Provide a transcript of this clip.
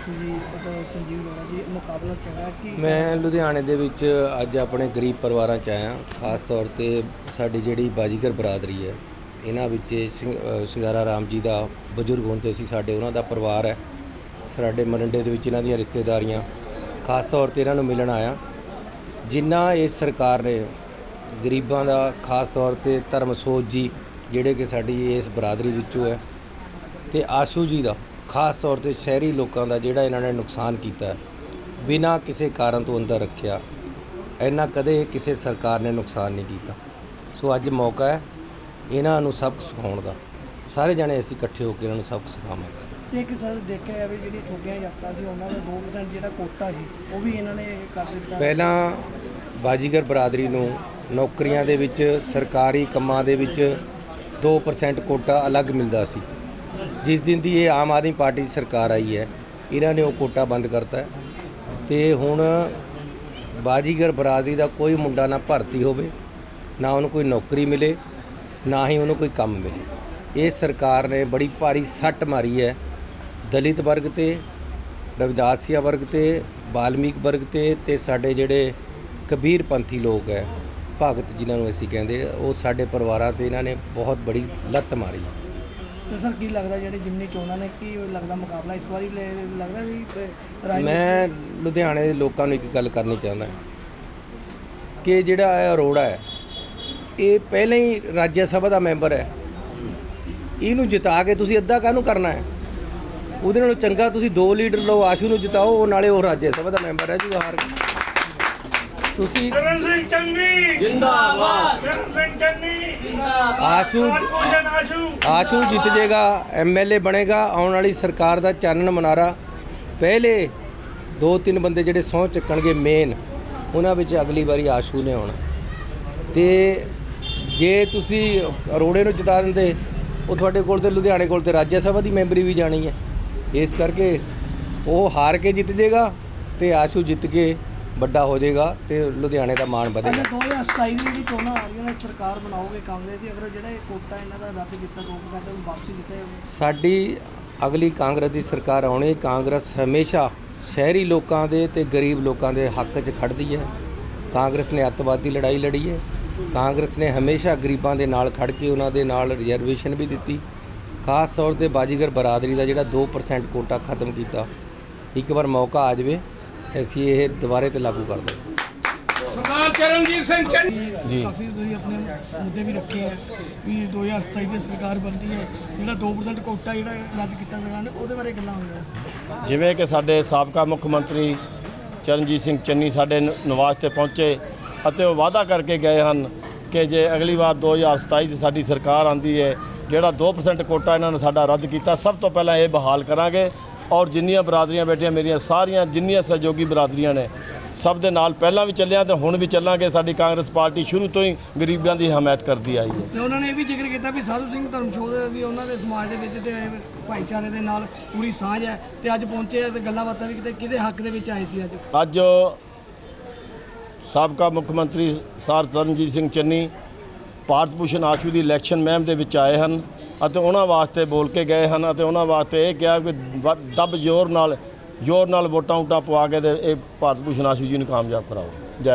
ਆਸ਼ੂ ਜੀ ਅਤੇ ਸੰਜੀਵ ਅਰੋੜਾ ਜੀ ਮੁਕਾਬਲਾ ਚੱਲ ਕਿ ਮੈਂ ਲੁਧਿਆਣੇ ਦੇ ਵਿੱਚ ਅੱਜ ਆਪਣੇ ਗਰੀਬ ਪਰਿਵਾਰਾਂ 'ਚ ਆਇਆ ਖਾਸ ਤੌਰ ਤੇ ਸਾਡੀ ਜਿਹੜੀ ਬਾਜੀਗਰ ਬਰਾਦਰੀ ਹੈ ਇਹਨਾਂ ਵਿੱਚ ਇਹ ਸਿੰਘ- ਅ, ਸਿੰਗਾਰਾ ਰਾਮ ਜੀ ਦਾ ਬਜ਼ੁਰਗ ਹੁੰਦੇ ਸੀ ਸਾਡੇ ਉਹਨਾਂ ਦਾ ਪਰਿਵਾਰ ਹੈ ਸਾਡੇ ਮਰਿੰਡੇ ਦੇ ਵਿੱਚ ਇਹਨਾਂ ਦੀਆਂ ਰਿਸ਼ਤੇਦਾਰੀਆਂ ਖਾਸ ਤੌਰ ਤੇ ਇਹਨਾਂ ਨੂੰ ਮਿਲਣ ਆਇਆ। ਜਿੰਨਾ ਇਸ ਸਰਕਾਰ ਨੇ ਗਰੀਬਾਂ ਦਾ ਖਾਸ ਤੌਰ ਤੇ ਧਰਮਸੋਤ ਜੀ ਜਿਹੜੇ ਕਿ ਸਾਡੀ ਇਸ ਬਰਾਦਰੀ ਵਿੱਚੋਂ ਹੈ ਤੇ ਆਸ਼ੂ ਜੀ ਦਾ ਖਾਸ ਤੌਰ ਤੇ ਸ਼ਹਿਰੀ ਲੋਕਾਂ ਦਾ ਜਿਹੜਾ ਇਹਨਾਂ ਨੇ ਨੁਕਸਾਨ ਕੀਤਾ ਬਿਨਾਂ ਕਿਸੇ ਕਾਰਨ ਤੋਂ ਅੰਦਰ ਰੱਖਿਆ ਇੰਨਾ ਕਦੇ ਕਿਸੇ ਸਰਕਾਰ ਨੇ ਨੁਕਸਾਨ ਨਹੀਂ ਕੀਤਾ। ਸੋ ਅੱਜ ਮੌਕਾ ਹੈ ਇਹਨਾਂ ਨੂੰ ਸਬਕ ਸਿਖਾਉਣ ਦਾ। ਸਾਰੇ ਜਣੇ ਅਸੀਂ ਇਕੱਠੇ ਹੋ ਕੇ ਇਹਨਾਂ ਨੂੰ ਸਬਕ ਸਿਖਾਵਾਂਗੇ। ਇੱਕ ਸਰ ਦੇਖਿਆ ਜਾਵੇ ਜਿਹੜੀ ਛੋਟੀਆਂ ਜਾਤਾਂ ਸੀ ਉਹਨਾਂ ਦਾ 2% ਜਿਹੜਾ ਕੋਟਾ ਸੀ ਉਹ ਵੀ ਇਹਨਾਂ ਨੇ ਕਰ ਦਿੱਤਾ। ਪਹਿਲਾਂ ਬਾਜੀਗਰ ਬਰਾਦਰੀ ਨੂੰ ਨੌਕਰੀਆਂ ਦੇ ਵਿੱਚ ਸਰਕਾਰੀ ਕੰਮਾਂ ਦੇ ਵਿੱਚ 2% ਕੋਟਾ ਅਲੱਗ ਮਿਲਦਾ ਸੀ। ਜਿਸ ਦਿਨ ਦੀ ਇਹ ਆਮ ਆਦਮੀ ਪਾਰਟੀ ਦੀ ਸਰਕਾਰ ਆਈ ਹੈ, ਇਹਨਾਂ ਨੇ ਉਹ ਕੋਟਾ ਬੰਦ ਕਰਤਾ ਹੈ। ਤੇ ਹੁਣ ਬਾਜੀਗਰ ਬਰਾਦਰੀ ਦਾ ਕੋਈ ਮੁੰਡਾ ਨਾ ਭਰਤੀ ਹੋਵੇ, ਨਾ ਉਹਨੂੰ ਕੋਈ ਨੌਕਰੀ ਮਿਲੇ, ਨਾ ਹੀ ਉਹਨੂੰ ਕੋਈ ਕੰਮ ਮਿਲੇ। ਇਹ ਸਰਕਾਰ ਨੇ ਬੜੀ ਭਾਰੀ ਸੱਟ ਮਾਰੀ ਹੈ ਦਲਿਤ ਵਰਗ ਤੇ, ਰਵਿਦਾਸੀਆ ਵਰਗ ਤੇ, ਬਾਲਮੀਕ ਵਰਗ ਤੇ ਤੇ ਸਾਡੇ ਜਿਹੜੇ ਕਬੀਰ ਪੰਥੀ ਲੋਕ ਹੈ, ਭਗਤ ਜਿਨ੍ਹਾਂ ਨੂੰ ਅਸੀਂ ਕਹਿੰਦੇ ਉਹ ਸਾਡੇ ਪਰਿਵਾਰਾਂ ਤੇ ਇਹਨਾਂ ਨੇ ਬਹੁਤ ਬੜੀ ਲੱਤ ਮਾਰੀ ਹੈ। ਤੇ ਸਰ ਕੀ ਲੱਗਦਾ ਜਿਹੜੇ ਜਿਮਨੀ ਚੋਣਾਂ ਨੇ ਕੀ ਲੱਗਦਾ ਮੁਕਾਬਲਾ ਇਸ ਵਾਰੀ ਲੈ- ਲੱਗਦਾ ਵੀ ਅ, ਰਾਜਨੀਤੀ- ਮੈਂ ਲੁਧਿਆਣੇ ਦੇ ਲੋਕਾਂ ਨੂੰ ਇੱਕ ਗੱਲ ਕਰਨੀ ਚਾਹੁੰਦਾ ਕਿ ਜਿਹੜਾ ਇਹ ਅਰੋੜਾ ਹੈ ਇਹ ਪਹਿਲਾਂ ਹੀ ਰਾਜ ਸਭਾ ਦਾ ਮੈਂਬਰ ਹੈ। ਇਹਨੂੰ ਜਿਤਾ ਕੇ ਤੁਸੀਂ ਅੱਧਾ ਕਾਹਨੂੰ ਕਰਨਾ ਹੈ? ਉਹਦੇ ਨਾਲੋਂ ਚੰਗਾ ਤੁਸੀਂ ਦੋ ਲੀਡਰ ਲਓ ਆਸ਼ੂ ਨੂੰ ਜਿਤਾਓ ਉਹ ਨਾਲੇ ਉਹ ਰਾਜ ਸਭਾ ਦਾ ਮੈਂਬਰ ਹੈ ਜੀ ਹਾਰ ਕੇ। ਤੁਸੀਂ ਕਰਨ ਸਿੰਘ ਚੰਨੀ ਜਿੰਦਾਬਾਦ। ਕਰਨ ਸਿੰਘ ਚੰਨੀ ਆਸ਼ੂ ਭੂਸ਼ਣ ਆਸ਼ੂ? ਆਸ਼ੂ ਜਿੱਤ ਜਾਏਗਾ ਐਮਐਲਏ ਬਣੇਗਾ ਆਉਣ ਵਾਲੀ ਸਰਕਾਰ ਦਾ ਚਾਨਣ ਮਨਾਰਾ। ਪਹਿਲੇ ਦੋ ਤਿੰਨ ਬੰਦੇ ਜਿਹੜੇ ਸਹੁੰ ਚੱਕਣਗੇ ਮੇਨ ਉਹਨਾਂ ਵਿੱਚ ਅਗਲੀ ਵਾਰੀ ਆਸ਼ੂ ਨੇ ਆਉਣਾ। ਤੇ ਜੇ ਤੁਸੀਂ ਅਰੋੜੇ ਨੂੰ ਜਿਤਾ ਦਿੰਦੇ ਉਹ ਤੁਹਾਡੇ ਕੋਲ ਤੇ ਲੁਧਿਆਣੇ ਕੋਲ ਤੇ ਰਾਜ ਸਭਾ ਦੀ ਮੈਂਬਰੀ ਵੀ ਜਾਣੀ ਹੈ। ਇਸ ਕਰਕੇ ਉਹ ਹਾਰ ਕੇ ਜਿੱਤ ਜਾਏਗਾ ਤੇ ਆਸ਼ੂ ਜਿੱਤ ਕੇ ਵੱਡਾ ਹੋ ਜਾਏਗਾ ਤੇ ਲੁਧਿਆਣੇ ਦਾ ਮਾਣ ਵਧੇਗਾ। 2027 ਦੀ ਜਿਹੜੀ ਚੋਣਾਂ ਆ ਰਹੀਆਂ ਨੇ ਸਰਕਾਰ ਬਣਾਓਗੇ ਕਾਂਗਰਸ ਦੀ? ਅਗਰ ਜਿਹੜਾ ਇਹ ਕੋਟਾ ਇਹਨਾਂ ਦਾ ਰੱਦ ਕੀਤਾ 2% ਨੂੰ ਵਾਪਸੀ ਦਿੱਤਾ ਜਾਵੇ ਸਾਡੀ ਅਗਲੀ ਕਾਂਗਰਸ ਦੀ ਸਰਕਾਰ ਆਉਣੀ ਕਾਂਗਰਸ ਹਮੇਸ਼ਾ ਸ਼ਹਿਰੀ ਲੋਕਾਂ ਦੇ ਤੇ ਗਰੀਬ ਲੋਕਾਂ ਦੇ ਹੱਕ 'ਚ ਖੜਦੀ ਹੈ। ਕਾਂਗਰਸ ਨੇ ਅੱਤਵਾਦ ਦੀ ਲੜਾਈ ਲੜੀ ਹੈ। ਕਾਂਗਰਸ ਨੇ ਹਮੇਸ਼ਾ ਗਰੀਬਾਂ ਦੇ ਨਾਲ ਖੜ ਕੇ ਉਹਨਾਂ ਦੇ ਨਾਲ ਰਿਜ਼ਰਵੇਸ਼ਨ ਵੀ ਦਿੱਤੀ। ਖਾਸ ਤੌਰ ਤੇ ਬਾਜੀਗਰ ਬਰਾਦਰੀ ਦਾ ਜਿਹੜਾ 2% ਕੋਟਾ ਖਤਮ ਕੀਤਾ। ਇੱਕ ਵਾਰ ਮੌਕਾ ਆ ਜਾਵੇ ਅਸੀਂ ਇਹ ਦੁਬਾਰੇ ਤੇ ਲਾਗੂ ਕਰ ਦੇਵਾਂਗੇ ਸਰਦਾਰ ਚਰਨਜੀਤ ਸਿੰਘ ਚੰਨੀ ਜੀ। ਕਾਫੀ ਤੁਸੀਂ ਆਪਣੇ ਮੁੱਦੇ ਵੀ ਰੱਖੇ ਆ ਵੀ 2027 ਦੀ ਸਰਕਾਰ ਬਣਦੀ ਹੈ ਜਿਹੜਾ 2% ਕੋਟਾ ਜਿਹੜਾ ਰੱਦ ਕੀਤਾ ਸਰਕਾਰ ਨੇ ਉਹਦੇ ਬਾਰੇ ਗੱਲਾਂ ਹੋਈਆਂ ਜਿਵੇਂ ਕਿ ਸਾਡੇ ਸਾਬਕਾ ਮੁੱਖ ਮੰਤਰੀ ਚਰਨਜੀਤ ਸਿੰਘ ਚੰਨੀ ਸਾਡੇ ਨਿਵਾਸ ਤੇ ਪਹੁੰਚੇ ਅਤੇ ਉਹ ਵਾਅਦਾ ਕਰਕੇ ਗਏ ਹਨ ਕਿ ਜੇ ਅਗਲੀ ਵਾਰ 2027 'ਚ ਸਾਡੀ ਸਰਕਾਰ ਆਂਦੀ ਹੈ ਜਿਹੜਾ 2% ਕੋਟਾ ਇਹਨਾਂ ਨੇ ਸਾਡਾ ਰੱਦ ਕੀਤਾ ਸਭ ਤੋਂ ਪਹਿਲਾਂ ਇਹ ਬਹਾਲ ਕਰਾਂਗੇ ਔਰ ਜਿੰਨੀਆਂ ਬਰਾਦਰੀਆਂ ਬੈਠੀਆਂ ਮੇਰੀਆਂ ਸਾਰੀਆਂ ਜਿੰਨੀਆਂ ਸਹਿਯੋਗੀ ਬਰਾਦਰੀਆਂ ਨੇ ਸਭ ਦੇ ਨਾਲ ਪਹਿਲਾਂ ਵੀ ਚੱਲਿਆ ਤੇ ਹੁਣ ਵੀ ਚੱਲਾਂਗੇ। ਸਾਡੀ ਕਾਂਗਰਸ ਪਾਰਟੀ ਸ਼ੁਰੂ ਤੋਂ ਹੀ ਗਰੀਬਾਂ ਦੀ ਹਮਾਇਤ ਕਰਦੀ ਆਈ ਹੈ। ਤੇ ਉਹਨਾਂ ਨੇ ਇਹ ਵੀ ਜ਼ਿਕਰ ਕੀਤਾ ਵੀ ਸਾਧੂ ਸਿੰਘ ਧਰਮਸ਼ੋਧ ਵੀ ਉਹਨਾਂ ਦੇ ਸਮਾਜ ਦੇ ਵਿੱਚ ਤੇ ਭਾਈਚਾਰੇ ਦੇ ਨਾਲ ਪੂਰੀ ਸਾਂਝ ਹੈ ਤੇ ਅੱਜ ਪਹੁੰਚੇ ਆ ਤੇ ਗੱਲਾਂ ਬਾਤਾਂ ਵੀ ਕਿਤੇ ਕਿਹਦੇ ਹੱਕ ਦੇ ਵਿੱਚ ਆਏ ਸੀ ਅੱਜ? ਅੱਜ ਸਾਬਕਾ ਮੁੱਖ ਮੰਤਰੀ ਸਰ ਤਰਨਜੀਤ ਸਿੰਘ ਚੰਨੀ ਭਾਰਤ ਭੂਸ਼ਣ ਆਸ਼ੂ ਦੀ ਇਲੈਕਸ਼ਨ ਮੁਹਿੰਮ ਦੇ ਵਿੱਚ ਆਏ ਹਨ। ਅਤੇ ਉਹਨਾਂ ਵਾਸਤੇ ਬੋਲ ਕੇ ਗਏ ਹਨ ਅਤੇ ਉਹਨਾਂ ਵਾਸਤੇ ਇਹ ਕਿਹਾ ਕਿ ਵ- ਦੱਬ ਜ਼ੋਰ ਨਾਲ ਜ਼ੋਰ ਨਾਲ ਵੋਟਾਂ ਉਟਾਂ ਪਵਾ ਕੇ ਤੇ ਇਹ ਭਾਰਤ ਭੂਸ਼ਣ ਆਸ਼ੂ ਜੀ ਨੂੰ ਕਾਮਯਾਬ ਕਰਾਓ।